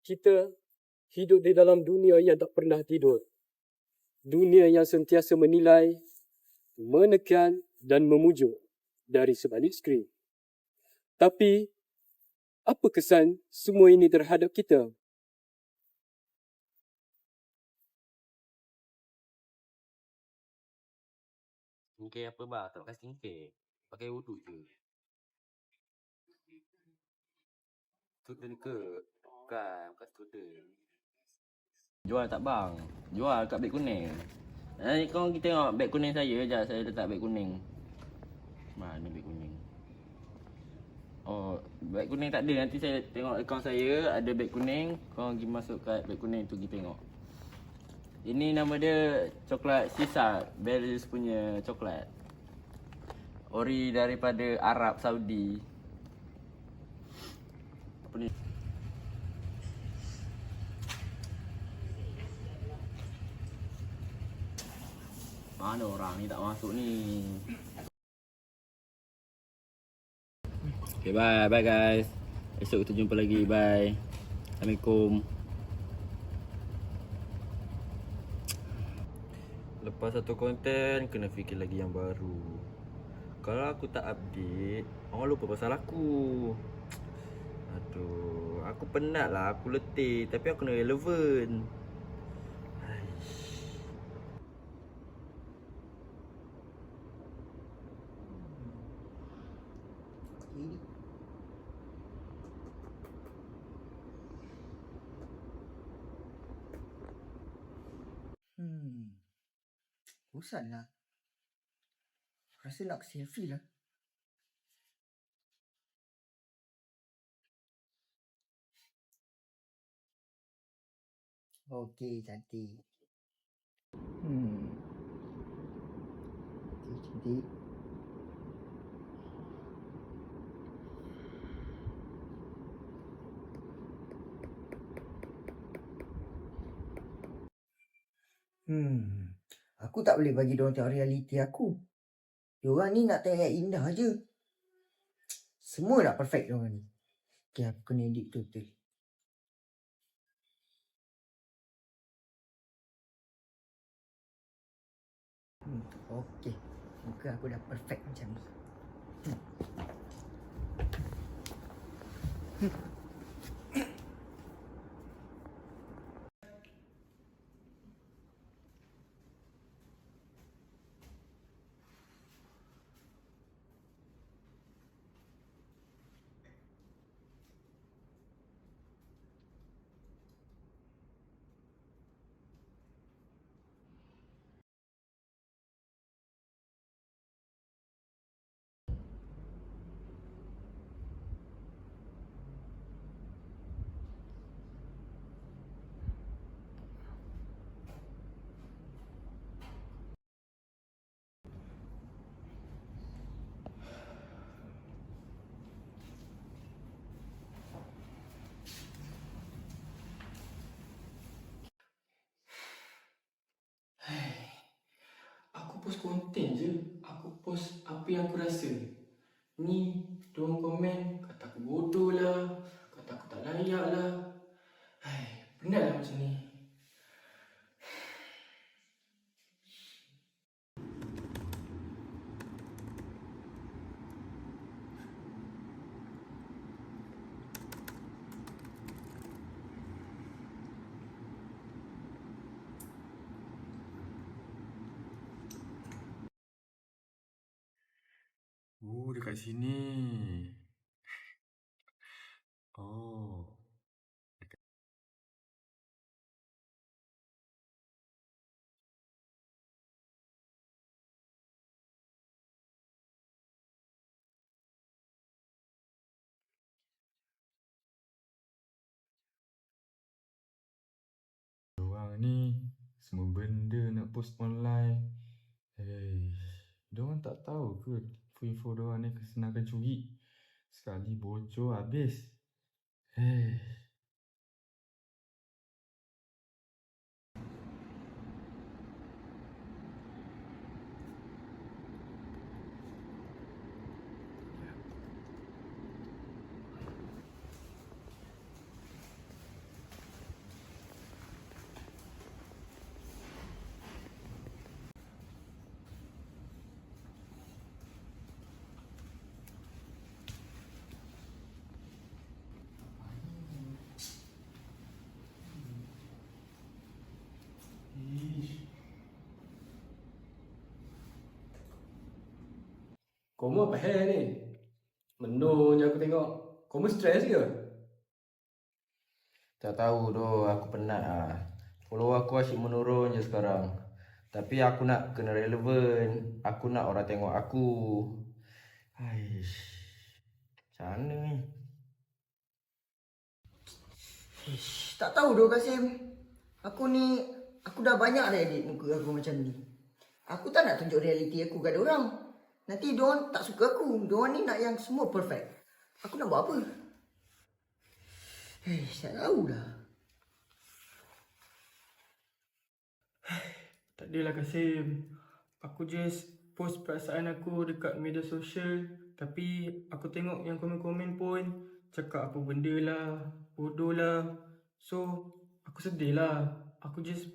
Kita hidup di dalam dunia yang tak pernah tidur. Dunia yang sentiasa menilai, menekan dan memujuk dari sebalik skrin. Tapi, apa kesan semua ini terhadap kita? Skincare apa bah? Tak pakai skincare. Pakai wuduk je. Student ke? Bukan, bukan student. Jual tak bang? Jual kat beg kuning. Eh, kau kita tengok beg kuning saya je. Saya letak beg kuning. Mana beg kuning? Oh, beg kuning tak ada. Nanti saya tengok akaun saya ada beg kuning. Kau pergi masuk kat beg kuning tu pergi tengok. Ini nama dia coklat sisa Bells punya coklat Ori daripada Arab Saudi Apa ni? Mana orang ni tak masuk ni Okay bye bye guys Esok kita jumpa lagi bye Assalamualaikum Lepas satu konten, kena fikir lagi yang baru. Kalau aku tak update, orang lupa pasal aku. Aduh, aku penat lah, aku letih. Tapi aku kena relevan. Haish. Hmm. Bosan lah. Rasa nak selfie lah. Okey, cantik. Hmm. Okey, cantik. Hmm. Aku tak boleh bagi diorang tengok realiti aku. Diorang ni nak tengok yang indah je. Semua nak perfect diorang ni. Okay, aku kena edit betul-betul. Hmm, okay. Muka aku dah perfect macam ni. Aku post konten je. Aku post apa yang aku rasa. Ni, diorang komen kata aku bodoh lah. Kata aku tak layak lah. Hai, penat lah macam ni. Oh, dekat sini. Oh. Diorang ni semua benda nak post online. Hei, diorang tak tahu ke info-info diorang ni kesenangan curi. Sekali bocor habis. Hei. Kamu apa hal ni? Menurutnya aku tengok. Kamu stres ke? Tak tahu doh, aku penat ah. Follower aku asyik menurun je sekarang. Tapi aku nak kena relevan. Aku nak orang tengok aku. Aish. Macam mana ni? Ish, tak tahu doh Kasim. Aku ni, aku dah banyak dah edit muka aku macam ni. Aku tak nak tunjuk realiti aku kat orang. Nanti diorang tak suka aku. Diorang ni nak yang semua perfect. Aku nak buat apa? Eh, tak tahulah. Tak adalah Kasim. Aku just post perasaan aku dekat media sosial. Tapi aku tengok yang komen-komen pun cakap apa benda lah. Bodoh lah. So, aku sedih lah. Aku just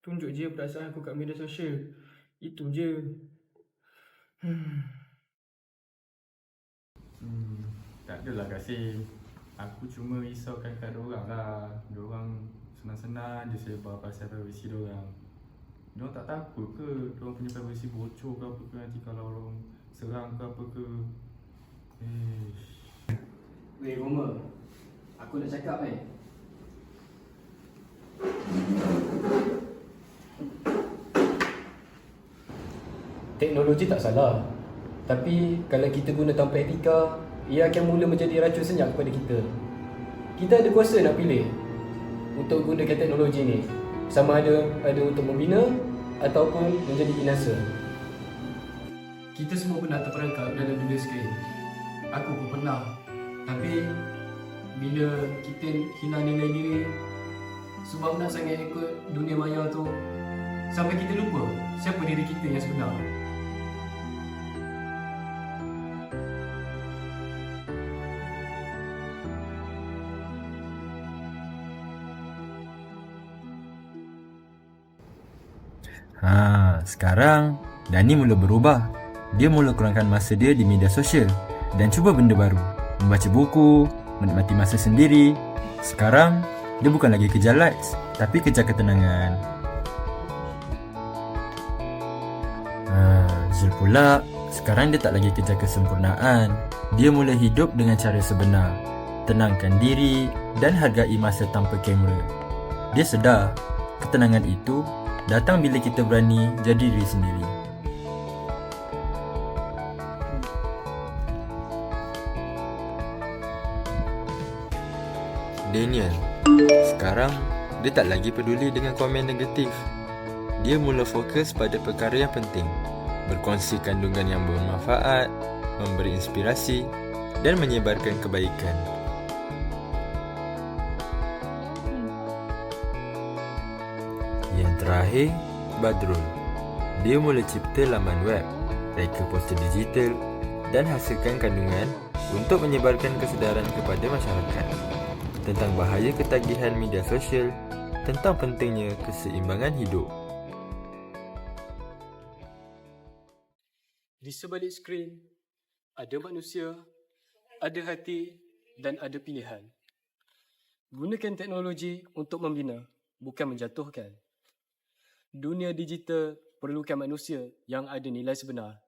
tunjuk je perasaan aku kat media sosial. Itu je. Hmm. Tak adalah Kasim. Aku cuma risaukan kat orang lah. Diorang senang-senang je sebar pasal privacy diorang. Diorang tak takut ke diorang punya privacy bocor ke apa ke nanti kalau orang serang ke apa ke. Eh, Weh, Roma. Aku nak cakap eh. Teknologi tak salah. Tapi kalau kita guna tanpa etika, ia akan mula menjadi racun senyap kepada kita. Kita ada kuasa nak pilih untuk gunakan teknologi ni. Sama ada ada untuk membina ataupun menjadi binasa. Kita semua pernah terperangkap dalam dunia skrin. Aku pun pernah. Tapi bila kita hilang nilai diri sebab nak sangat ikut dunia maya tu sampai kita lupa siapa diri kita yang sebenar. Ha, sekarang Dani mula berubah. Dia mula kurangkan masa dia di media sosial dan cuba benda baru. Membaca buku, menikmati masa sendiri. Sekarang, dia bukan lagi kejar likes, tapi kejar ketenangan. Ha, Zul pula, sekarang dia tak lagi kejar kesempurnaan. Dia mula hidup dengan cara sebenar. Tenangkan diri dan hargai masa tanpa kamera. Dia sedar, ketenangan itu datang bila kita berani jadi diri sendiri. Daniel, sekarang dia tak lagi peduli dengan komen negatif. Dia mula fokus pada perkara yang penting. Berkongsi kandungan yang bermanfaat, memberi inspirasi dan menyebarkan kebaikan. Terakhir, Badrul. Dia mula cipta laman web, reka poster digital dan hasilkan kandungan untuk menyebarkan kesedaran kepada masyarakat tentang bahaya ketagihan media sosial, tentang pentingnya keseimbangan hidup. Di sebalik skrin ada manusia, ada hati dan ada pilihan. Gunakan teknologi untuk membina, bukan menjatuhkan. Dunia digital perlukan manusia yang ada nilai sebenar